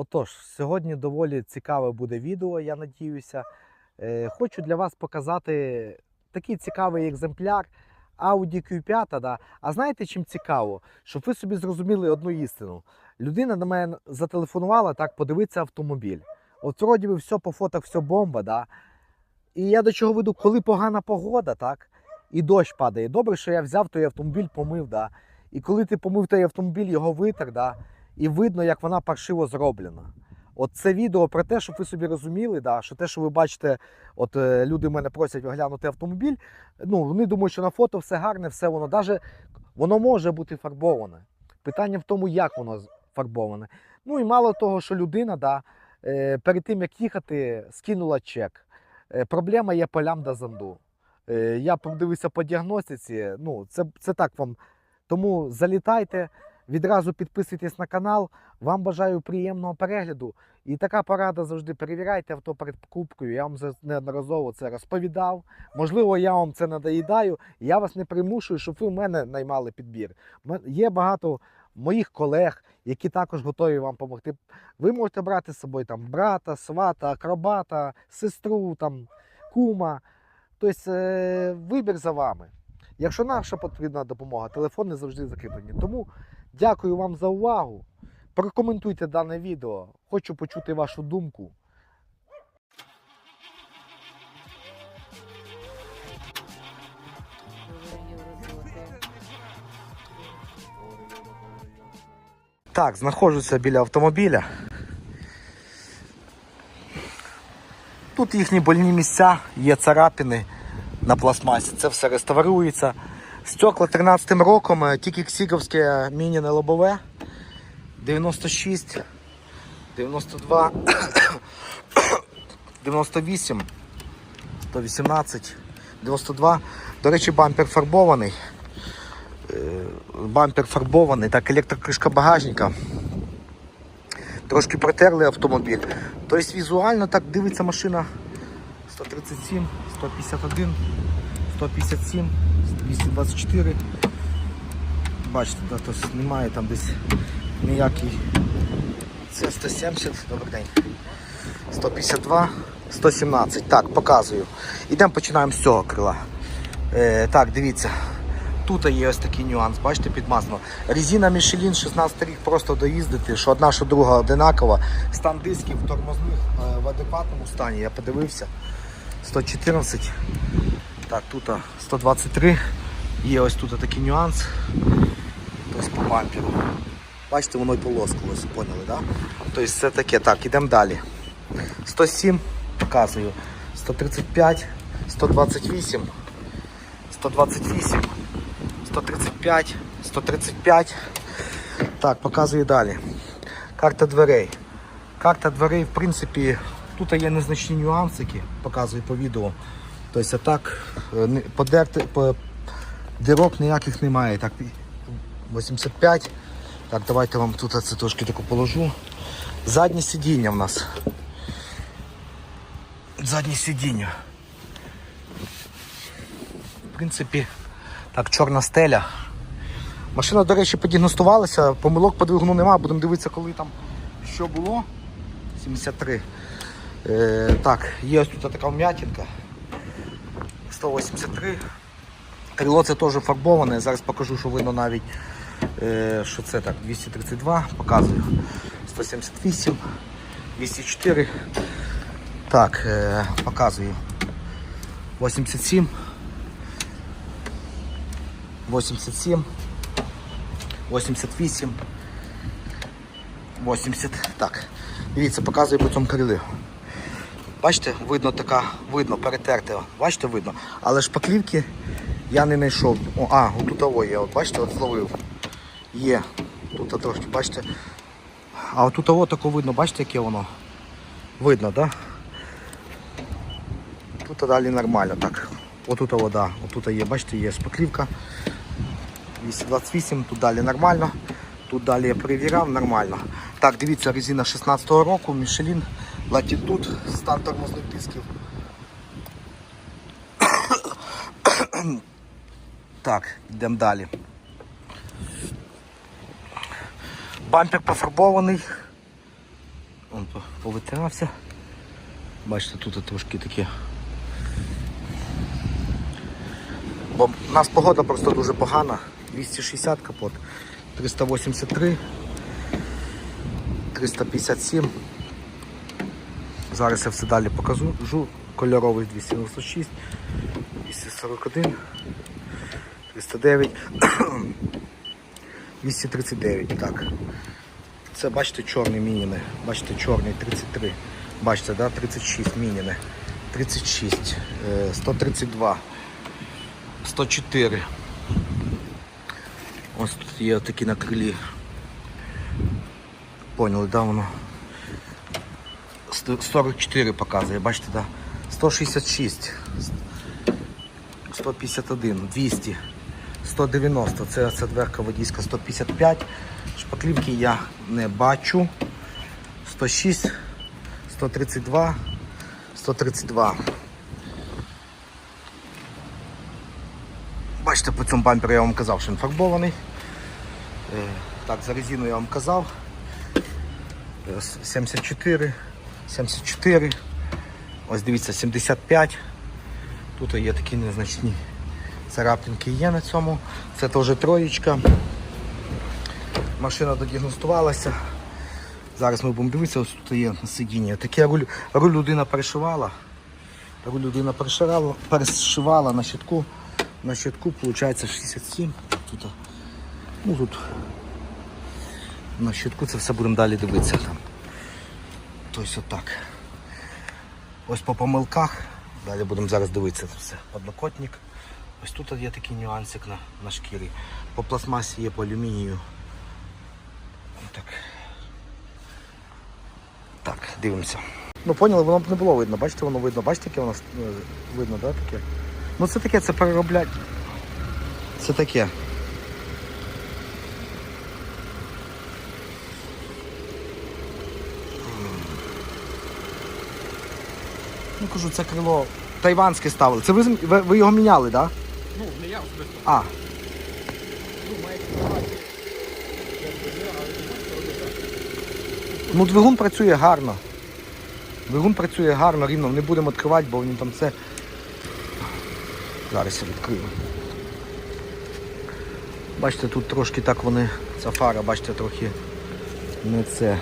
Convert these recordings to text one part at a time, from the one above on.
Отож, сьогодні доволі цікаве буде відео, я надіюся. Е, хочу для вас показати такий цікавий екземпляр Audi Q5. Да? А знаєте, чим цікаво? Щоб ви собі зрозуміли одну істину. Людина до мене зателефонувала так, подивитися автомобіль. От вроді би все по фотах, все бомба, да? І я до чого веду, коли погана погода, так, і дощ падає. Добре, що я взяв той автомобіль, помив, да? І коли ти помив той автомобіль, його витер, да? І видно, як вона паршиво зроблена. От це відео про те, щоб ви собі розуміли, да, що те, що ви бачите, от е, люди мене просять оглянути автомобіль. Ну, вони думають, що на фото все гарне, все воно даже воно може бути фарбоване. Питання в тому, як воно фарбоване. Ну і мало того, що людина да, е, перед тим як їхати, скинула чек. Е, Проблема є по лямда занду. Е, Я подивився по діагностиці. Ну, це, це так вам. Тому залітайте, відразу підписуйтесь на канал. Вам бажаю приємного перегляду. І така порада завжди перевіряйте авто перед покупкою. Я вам неодноразово це розповідав. Можливо, я вам це надоїдаю. Я вас не примушую, щоб ви в мене наймали підбір. Є багато моїх колег, які також готові вам допомогти. Ви можете брати з собою там брата, свата, акробата, сестру, там, кума. Тобто вибір за вами. Якщо наша потрібна допомога, телефони завжди закріплені. Тому дякую вам за увагу. Прокоментуйте дане відео. Хочу почути вашу думку. Так, знаходжуся біля автомобіля. Тут їхні больні місця, є царапини на пластмасі. Це все реставрується. Стекла 13 роком, е, тільки ксіговське мініне лобове. 96, 92, 98, 118, 92. До речі, бампер фарбований. Е, Бампер фарбований, так, електрокришка багажника. Трошки протерли автомобіль. Тобто візуально так дивиться машина 137, 151, 157, 224. Бачите, да, тобто немає там десь ніякий. Це 170, добрий день. 152, 117. Так, показую. Ідемо починаємо з цього крила. Е, так, дивіться. Тут є ось такий нюанс, бачите, підмазано. Резина Michelin 16 рік просто доїздити, що одна, що друга одинакова. Стан дисків тормозних е, в адекватному стані, я подивився. 114. Так, тут 123. Є ось тут такий нюанс. Тобто по бамперу. Бачите, воно і полоскалось, поняли? Да? Тобто це таке. Так, ідемо далі. 107, показую. 135, 128, 128, 135, 135. Так, показую далі. Карта дверей. Карта дверей, в принципі, тут є незначні нюансики, показую по відео. Тобто так, е, подерти, по, дирок ніяких немає. Так, 85. Так, давайте вам тут це трошки таку положу. Заднє сидіння в нас. Заднє сидіння. В принципі, так, чорна стеля. Машина, до речі, подігностувалася, помилок по двигуну немає, будемо дивитися, коли там що було. 73. Е, так, є ось тут така вм'ятінка. 183. Крило це теж фарбоване. Зараз покажу, що видно навіть, е, що це так, 232, показую. 178, 204. Так, е, показую. 87. 87. 88. 80. Так. Дивіться, показую по цьому крилі. Бачите, видно така, видно, перетерте. Бачите, видно. Але шпаклівки я не знайшов. О, а, отут є. От бачите, от зловив. Є. Тут трошки, бачите. А отут того тако видно, бачите, яке воно? Видно, так? Да? Тут далі нормально так. Отут того, да. Отут є, бачите, є шпаклівка. 228, тут далі нормально. Тут далі я перевіряв, нормально. Так, дивіться, резина 16-го року, Michelin, Latitude, стан тормозних дисків. Так, йдемо далі. Бампер пофарбований. Он по- повитирався. Бачите, тут трошки таке. Бо в нас погода просто дуже погана. 260 капот, 383, 357. Зараз я все далі покажу. Жу. Кольоровий 296, 241, 309, 239. Так. Це бачите чорний мініни. Бачите, чорний 33. Бачите, да? 36 мініни. 36, е, 132, 104. Ось тут є такі на крилі. Поняли, да, воно? Сто- 44 показує, бачите, да? 166, 151, 200, 190, це, це дверка водійська 155. Шпаклівки я не бачу. 106, 132, 132. Бачите, по цьому бамперу я вам казав, що він фарбований. Е, Так, за резину я вам казав. Е, 74, 74. Ось дивіться, 75. Тут є такі незначні царапинки є на цьому. Це теж троєчка. Машина додіагностувалася. Зараз ми будемо дивитися, ось тут є на сидінні. Таке руль, руль людина перешивала. Руль людина перешивала, перешивала на щитку. На щитку виходить 67. Тут, ну, тут на щитку це все будемо далі дивитися. Там. Тобто отак. Ось по помилках. Далі будемо зараз дивитися це все. Подлокотник. Ось тут є такий нюансик на, на шкірі. По пластмасі є, по алюмінію. Так. Так, дивимося. Ну поняли, воно б не було видно. Бачите, воно видно. Бачите, яке воно е, видно, да? Ну це таке, це перероблять. Це таке. Ну кажу, це крило тайванське ставили. Це ви, ви, ви його міняли, так? Да? Ну, не я особисто. А, Ну. Ну, двигун працює гарно. Двигун працює гарно, рівно. Не будемо відкривати, бо він там все. Зараз я відкрию. Бачите, тут трошки так вони, ця фара, бачите, трохи не це.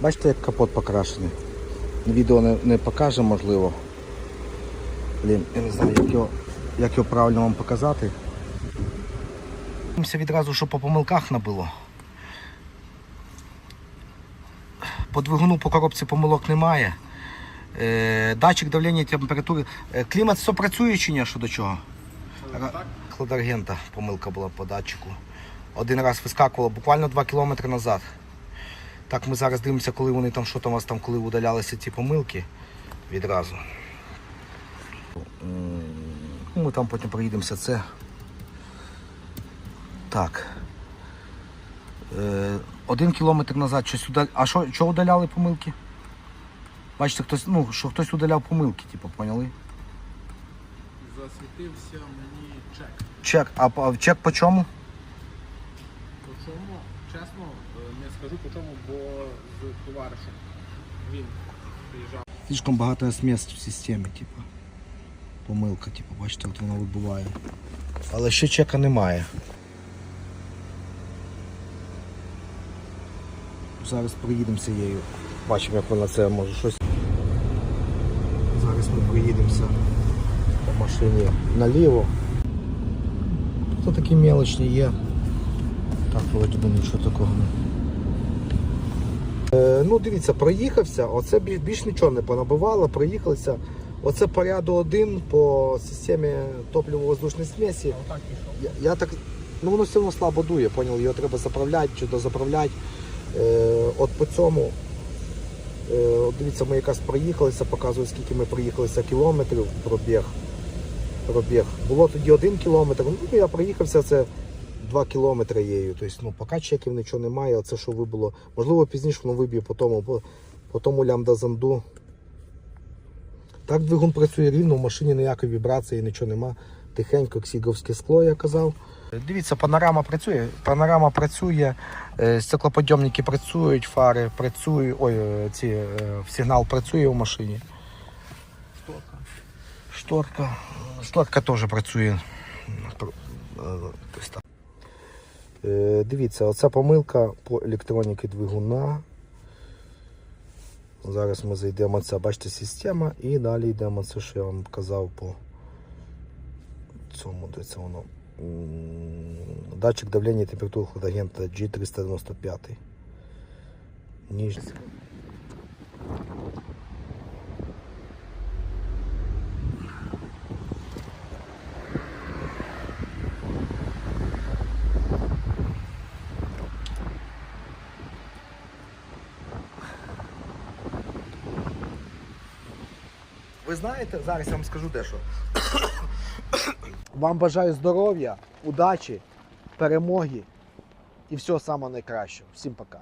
Бачите, як капот покрашений. Відео не, не покаже, можливо. Блін, я не знаю, як його, як його правильно вам показати. Дивимося відразу, що по помилках набило. По двигуну по коробці помилок немає. Е, датчик давлення температури. Е, клімат все працює чи ні, що до чого? Кладаргента помилка була по датчику. Один раз вискакувало буквально 2 кілометри назад. Так, ми зараз дивимося, коли вони там, що там у вас там, коли удалялися ці помилки відразу. Ну, Ми там потім проїдемося. Це. Так. Е, один кілометр назад щось удал... А що, що удаляли помилки? Бачите, хтось, ну, що хтось удаляв помилки, типу, поняли? засвітився мені чек. Чек, а чек по чому? Чому, чесно, е, не скажу по чому, бо з товаришем він приїжджав. Слишком багато смс в системі, типу. Помилка, типу, бачите, от вона вибуває. Але ще чека немає. Зараз проїдемося її. Бачимо, як вона це може щось. Зараз ми проїдемося по машині наліво. Тут такі мелочні є. Так, вроді би нічого такого не. Е, ну, дивіться, проїхався, оце більш, більш нічого не понабивало, проїхалися. Оце по ряду один по системі топливо-воздушної пішов. Я, я так, ну воно все одно слабо дує, поняв, його треба заправляти чи дозаправляти. Е, от по цьому, е, от дивіться, ми якраз проїхалися, показую, скільки ми проїхалися кілометрів пробіг. пробіг. Було тоді один кілометр, ну я проїхався це 2 кілометри єю. Тобто, ну, поки чеків нічого немає, оце що вибуло. Можливо, пізніше воно виб'є по тому, по, по тому лямбда занду. Так двигун працює рівно, в машині ніякої вібрації, нічого нема. Тихенько, ксіговське скло, я казав. Дивіться, панорама працює. Панорама працює, е, стеклоподйомники працюють, фари працюють, ой, е, ці, е, сигнал працює в машині. Шторка. Шторка. Шторка теж працює. Пр- е, ось так. Е, Дивіться, оця помилка по електроніки двигуна. Зараз ми зайдемо це, бачите, система, і далі йдемо це, що я вам казав по цьому, де це воно. Датчик давлення температури хладагента G395. Ніж. Ви знаєте, зараз я вам скажу дещо. Вам бажаю здоров'я, удачі, перемоги і всього самого найкращого. Всім пока.